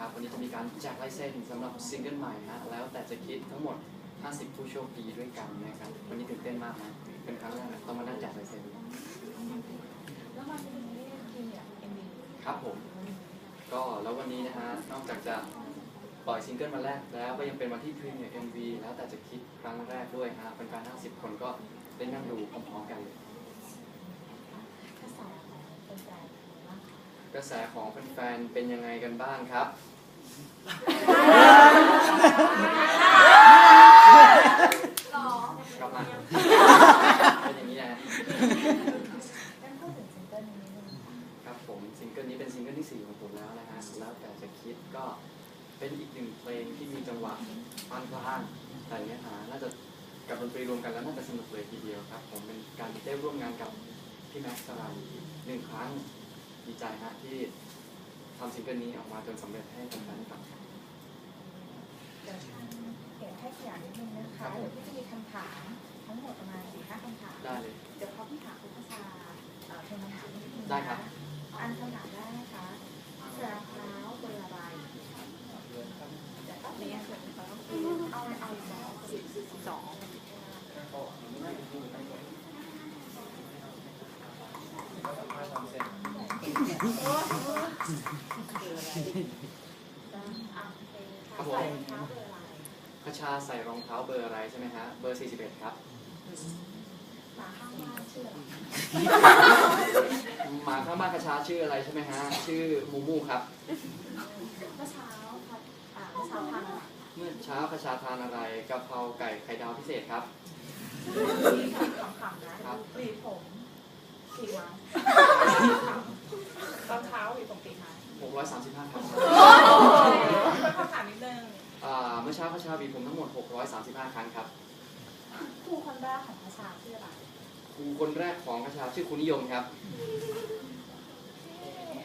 นะครับ วันนี้จะมีการแจกลายเซ็นสำหรับซิงเกิลใหม่ฮะแล้วแต่จะคิดทั้งหมด 50 ผู้โชคดีด้วยกันนะครับ วันนี้ตื่นเต้นมากนะเป็นครั้งแรกนะต้องมานั่งแจกลายเซ็นแล้ววันนี้คือเนี่ยเอ็มวีครับผม ก็แล้ววันนี้นะฮะนอกจากจะปล่อยซิงเกิลมาแรกแล้วก็ยังเป็นวันที่พรีเมียร์ MV แล้วแต่จะคิดครั้งแรกด้วยฮะเป็นการ50 คนก็ได้นั่งดูพร้อมๆกันเลย ภาษาเป็นใจว่าก กระแสของแฟนๆเป็นยังไงกันบ้างครับ หรอกลับมาเป็นอย่างนี้นะงั้นพูดถึงซิงเกิลนี้นิดนึงครับผมซิงเกิลนี้เป็นซิงเกิลที่ 4 ของผมแล้วนะฮะแล้วแต่จะคิดก็เป็นอีกหนึ่งเพลงที่มีจังหวะปานกลางแต่เนื้อหาน่าจะกับดนตรีรวมกันแล้วน่าจะสนุกเลยทีเดียวครับ ผมเป็นการได้ร่วมงานกับพี่แม็กซ์สรันหนึ่งครั้ง ดีใจฮะที่ทำซิงเกิลนี้ออกมาจนสำเร็จให้แฟนๆครับ เดี๋ยวทางเดี๋ยวให้ขยายนิดนึงนะคะเดี๋ยวพี่จะมีคำถามทั้งหมดประมาณสี่ห้าคำถาม ได้เลย เดี๋ยวเขาพี่ถามคุณภาษาเอ่อเป็นคำถามนิดนึงนะะได้ครับอันคำถามแรกนะคะเสือเท้าเบอร์อะไรเดี๋ยวแป๊บนึงเอาเอาสองสิบสอง ครับผมคชาใส่รองเท้าเบอร์อะไรใช่ไหมฮะ เบอร์ 41 ครับ หมาข้างบ้านชื่ออะไรหมาข้างบ้านคชาชื่ออะไรใช่ไหมฮะ ชื่อมูมูครับ เมื่อเช้าพัดอ่าเมื่อเช้าทานอะไรเมื่อเช้าคชาทานอะไรกะเพราไก่ไข่ดาวพิเศษครับ ขำๆนะครับหวีผมกี่วันเช้าหรือตรงตีท้าย635ครับเป็นคำถามนิดนึงอ่าเมื่อเช้าคชาบีผมทั้งหมด 635 ครั้งครับครูคนแรกของภาษาชื่ออะไรครูคนแรกของคชาชื่อคุณนิยมครับ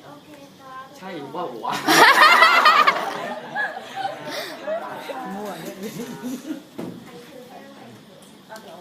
โอเคครับใช่ว่าหัวเอาเดี๋ยว